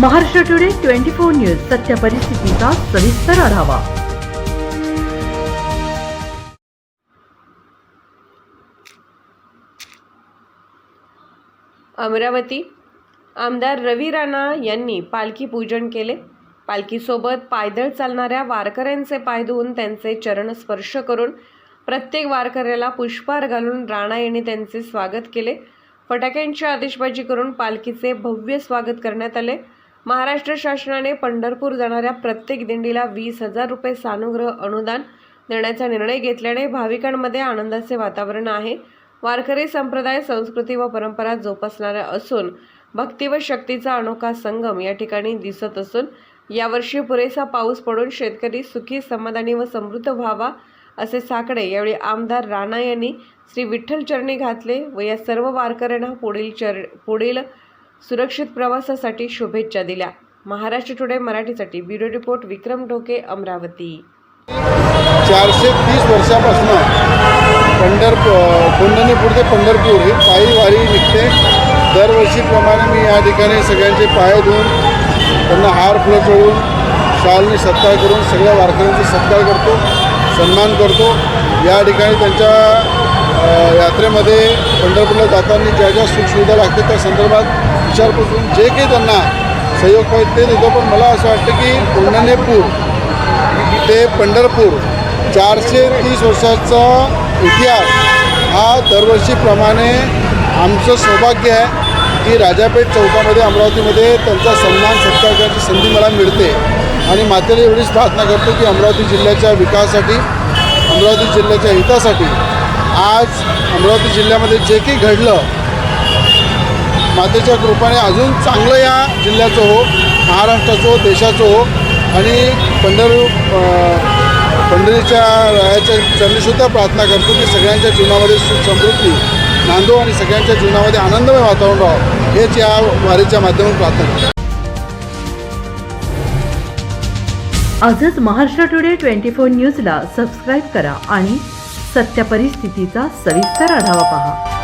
Maharashtra today twenty four news सत्य परिस्थितीचा सविस्तर आढावा. अमरावती. आमदार रवी राणा यांनी पालखी पूजन केले. पालखीसोबत पायदळ चालणाऱ्या वारकऱ्यांचे पाय धुवून त्यांचे चरण स्पर्श करून प्रत्येक वारकऱ्याला पुष्पहार घालून राणा यांनी त्यांचे स्वागत केले. फटाक्यांची आतिषबाजी करून पालखीचे भव्य स्वागत करण्यात आले. महाराष्ट्र शासनाने पंढरपूर जाणाऱ्या प्रत्येक दिंडीला वीस हजार रुपये सानुग्रह अनुदान देण्याचा निर्णय घेतल्याने भाविकांमध्ये आनंदाचे वातावरण आहे. वारकरी संप्रदाय संस्कृती व परंपरा जोपासणाऱ्या असून भक्ती व शक्तीचा अनोखा संगम या ठिकाणी दिसत असून यावर्षी पुरेसा पाऊस पडून शेतकरी सुखी समाधानी व समृद्ध व्हावा असे साकडे यावेळी आमदार राणा यांनी श्री विठ्ठल चरणी घातले व या सर्व वारकऱ्यांना पुढील चर पुढील सुरक्षित प्रवासासाठी शुभेच्छा दिल्या. महाराष्ट्र टुडे मराठीसाठी ब्युरो रिपोर्ट विक्रम ढोके अमरावती. चारशे तीस वर्षापासून पंढर कोंढणीपूर ते पंढरपूर ही पायी वारी निघते दरवर्षीप्रमाणे मी या ठिकाणी सगळ्यांचे पाय धुवून त्यांना हार फुलं चढून शालनी सत्कार करून सगळ्या वारकऱ्यांचा सत्कार करतो सन्मान करतो. या ठिकाणी त्यांच्या यात्रेमध्ये पंढरपूरला जाताना ज्या ज्या सुखसुविधा लागते त्या संदर्भात विचारपूस करून जे काही त्यांना सहयोग पाहिजे ते देतो. पण मला असं वाटतं की कोंढणीपूर ते पंढरपूर चारशे तीस वर्षाचा इतिहास हा दरवर्षीप्रमाणे आमचं सौभाग्य आहे की राजापेठ चौकामध्ये अमरावतीमध्ये त्यांचा सन्मान सत्कार करण्याची संधी मला मिळते. आणि मातेला एवढीच प्रार्थना करतो की अमरावती जिल्ह्याच्या विकासासाठी अमरावती जिल्ह्याच्या हितासाठी आज अमरावती जिल्ह्यामध्ये जे काही घडलं मातेच्या कृपाने अजून चांगलं या जिल्ह्याचं हो महाराष्ट्राचं हो देशाचं हो. आणि पंढर पंढरीच्या रायाच्या चरणीसुद्धा प्रार्थना करतो की सगळ्यांच्या जीवनामध्ये सुख समृद्धी नांदो आणि सगळ्यांच्या जीवनामध्ये आनंदमय वातावरण राहावं हेच या वारीच्या माध्यमातून प्रार्थना करतो. आजच महाराष्ट्र टुडे ट्वेंटी फोर न्यूजला सबस्क्राईब करा आणि सत्य परिस्थितीचा सविस्तर आढावा पहा.